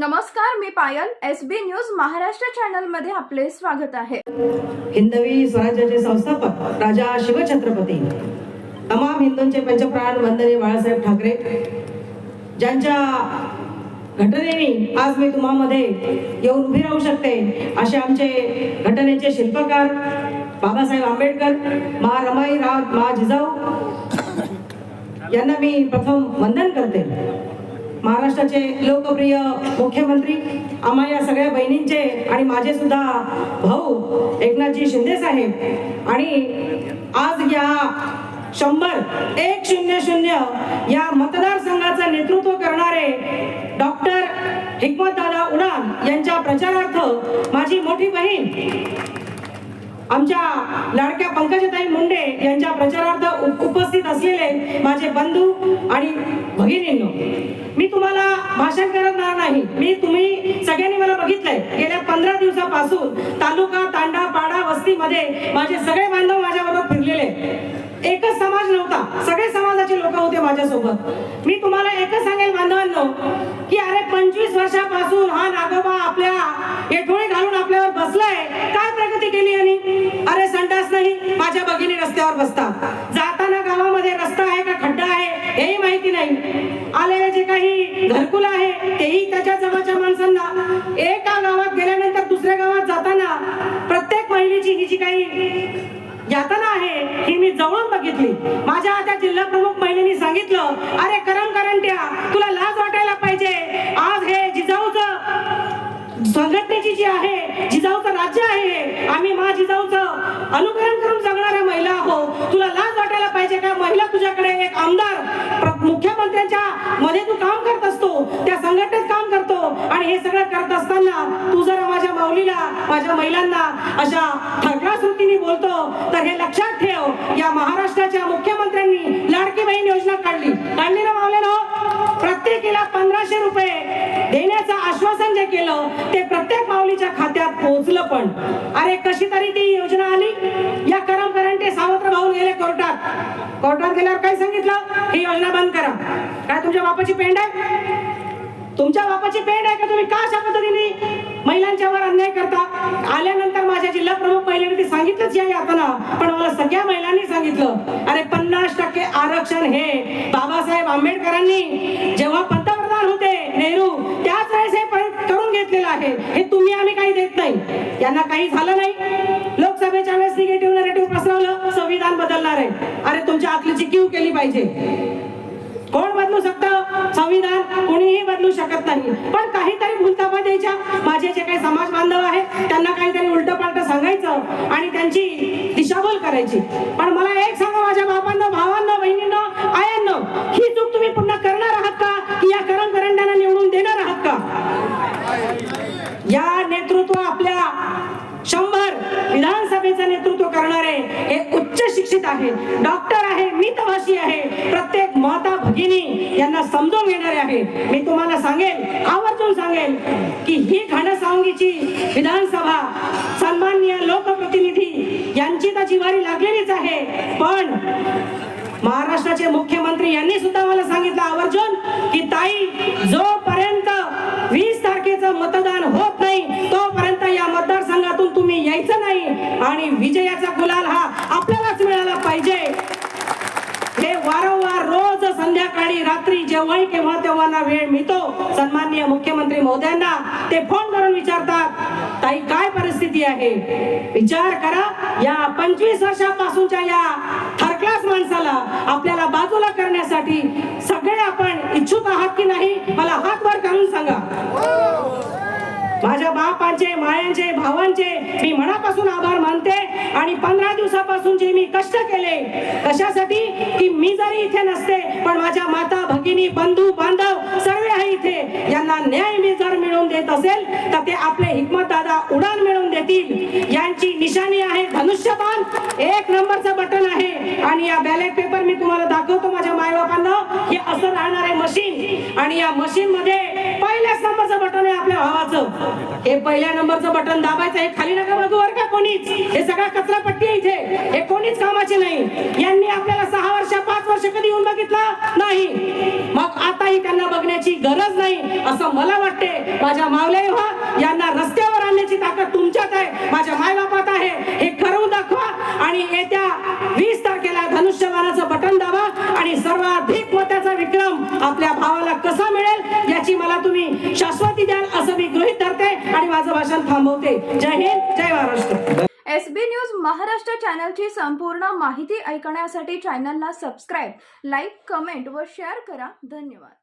नमस्कार मी Payal S B news Maharashtra चॅनलमध्ये आपले स्वागत आहे. हिंदवी स्वराज्याचे संस्थापक राजा शिवछत्रपती तमाम हिंदूंचे पंचप्राण वंदने बाळासाहेब ठाकरे ज्यांच्या घटनेने आज मी तुम्हामध्ये येऊन उभी राहू शकते असे आमचे घटनेचे शिल्पकार बाबासाहेब आंबेडकर मा रमाई राव मा जिजाऊ यांना मी प्रथम वंदन करते. महाराष्ट्राचे लोकप्रिय मुख्यमंत्री आम्हा या सगळ्या बहिणींचे आणि माझे सुद्धा भाऊ एकनाथजी शिंदे साहेब. आणि आज या शंभर एक शून्य शून्य या मतदारसंघाचं नेतृत्व करणारे डॉक्टर हिकमतदादा उडान यांच्या प्रचारार्थ माझी मोठी बहीण आमच्या लाडक्या पंकजताई मुंडे यांच्या प्रचारार्थ उपस्थित असलेले माझे बंधू आणि भगिनींनो मी तुम्हाला भाषण करणार नाही. मी तुम्ही सगळ्यांनी मला बघितलंय. गेल्या पंधरा दिवसापासून तालुका तांडा पाडा वस्तीमध्ये माझे सगळे बांधव माझ्याबरोबर फिरलेले एकच समाज नव्हता. सगळे समाजाचे लोक होते माझ्यासोबत. मी तुम्हाला एकच सांगेल बांधवांनो की अरे पंचवीस वर्षापासून हा नागोबा आपल्या येठोळे घालून आपल्यावर बसलाय काय प्रगती केली यांनी अरे संडास नाही माझ्या रस्त्यावर बसतात. जाताना गावामध्ये रस्ता आहे का खड्डा आहे हेही माहिती नाही. आलेले जे काही घरकुल आहे तेही त्याच्या जवळच्या माणसांना. एका गावात गेल्यानंतर दुसऱ्या गावात जाताना प्रत्येक महिलेची ही जी काही यातना आहे ही मी जवळून बघितली. माझ्या आता जिल्हा प्रमुख महिलेने सांगितलं अरे करम करंट्या तुला लाज वाटायला पाहिजे. आज हे जिजाऊचं संघटनेची जी आहे जिजाऊचं राज्य आहे आम्ही मा जिजाऊचं अनुकरण करून जगणाऱ्या महिला आहो तुला लाज वाटायला पाहिजे का महिला तुझ्याकडे एक आमदार मुख्यमंत्र्यांच्या मध्ये तू काम करत असतो त्या संघटनेत काम करतो आणि हे सगळं करत असताना तू जर माझ्या माऊलीला माझ्या महिलांना अशा ठरका सुटीने बोलतो तर हे लक्षात ठेव या महाराष्ट्राच्या मुख्यमंत्र्यांनी लाडकी बहीण योजना काढली. काढली ना मावले प्रत्येकीला पंधराशे रुपये देण्याचं आश्वासन जे केलं ते प्रत्येक माऊलीच्या खात्यात पोहोचलं पण. अरे कशी तरी ती योजना आली? या करम करंटे सावत्र भाऊ गेले कोर्टात. कोर्टात गेल्यावर काय सांगितलं? ही योजना बंद करा. काय तुमच्या बापाची पेंड आहे? तुमच्या बापाची पेंड आहे का तुम्ही का अशा पद्धतीने महिलांच्यावर अन्याय करता? आल्यानंतर माझ्या जिल्हा प्रमुख महिलेने ते सांगितलंच या यातना पण मला सगळ्या महिलांनी सांगितलं. अरे पन्नास टक्के आरक्षण हे बाबासाहेब आंबेडकरांनी जेव्हा पंतप्रधान होते नेहरू त्याच वेळेस हे प- करून घेतलेलं आहे. हे तुम्ही आम्ही काही देत नाही. यांना काही झालं नाही. लोकसभेच्या वेळेस निगेटिव्ह नेगेटिव्ह पसरवलं. संविधान बदलणार आहे. अरे तुमच्या आतलीची क्यू केली पाहिजे. कोण बदलू शकतं? संविधान कोणीही बदलू शकत नाही. पण काहीतरी भूलतापा द्यायच्या. माझे जे काही समाज बांधव आहेत त्यांना काहीतरी उलट पालट सांगायचं आणि त्यांची दिशाभूल करायची. पण मला एक सांगा माझ्या बापांना भावांना बहिणींना आयांना ही चूक तुम्ही पुन्हा करणार आहात का की या करम करंड्यांना निवडून देणार आहात का या नेतृत्व आपल्या शंभर विधानसभेचं नेतृत्व करणारे हे उच्च शिक्षित आहे. डॉक्टर आहे मितभाषी आहे. प्रत्येक माता भगिनी यांना समजून घेणारे आहे. मी तुम्हाला सांगेल आवर्जून सांगेल की ही घनसावंगीची विधानसभा सन्माननीय लोकप्रतिनिधी यांची तर जिवारी लागलेलीच आहे. पण महाराष्ट्राचे मुख्यमंत्री यांनी सुद्धा मला सांगितलं आवर्जून की ताई जोपर्यंत वीस तारखेचं मतदान होत नाही तोपर्यंत या मतदारसंघातून तुम्ही यायचं नाही आणि विजयाचा गुलाल हा आपल्यालाच मिळाला पाहिजे हे वारंवार रोज संध्याकाळी रात्री जेव्हाही केव्हा तेव्हा वेळ मिळतो सन्माननीय मुख्यमंत्री महोदयांना ते फोन करून विचारतात ताई काय परिस्थिती आहे? विचार करा या पंचवीस वर्षापासूनच्या या थर्ड क्लास माणसाला आपल्याला बाजूला करण्यासाठी सगळे आपण इच्छुक आहात की नाही मला हात वर करून सांगा माझ्या बापांचे मायांचे भावांचे मी मनापासून आभार मानते आणि पंधरा दिवसापासून जे मी कष्ट केले कशासाठी? की मी जरी इथे नसते पण माझ्या माता भगिनी बंधू बांधव सर्व आहे इथे. यांना न्याय मी जर मिळवून देत असेल तर ते आपले हिकमत दादा उडान मिळवून देतील. यांची निशाणी आहे धनुष्यबाण. एक नंबरचं बटन आहे आणि या बॅलेट पेपर मी तुम्हाला दाखवतो माझ्या मायबापांना हे असं राहणार आहे मशीन आणि या मशीन मध्ये पहिल्याच नंबरचं बटन आहे आपल्या भावाचं. हे पहिल्या नंबरचं बटन दाबायचं हे खाली नका बघू वर का कोणीच. हे सगळा कचरा पट्टी इथे. हे कोणीच कामाचे नाही. यांनी आपल्याला सहा वर्ष पाच वर्ष कधी येऊन बघितलं? नाही. मग आताही त्यांना बघण्याची गरज नाही. असं मला वाटते. माझ्या मावल्या व्हा यांना रस्त्यावर आणण्याची ताकद तुमच्यात आहे. माझ्या मायबापात आहे. हे करून दाखवा. आणि येत्या वीस तारखेला धनुष्यबाणाचं बटन दाबा. आणि सर्वाधिक मताचा विक्रम आपल्या भावाला कसा मिळेल याची मला तुम्ही शाश्वती द्याल असं मी गृहीत धरते आणि माझं भाषण थांबवते. जय हिंद जय Maharashtra. S B news Maharashtra चॅनलची संपूर्ण माहिती ऐकण्यासाठी चॅनलला सबस्क्राईब लाईक कमेंट व शेअर करा. धन्यवाद.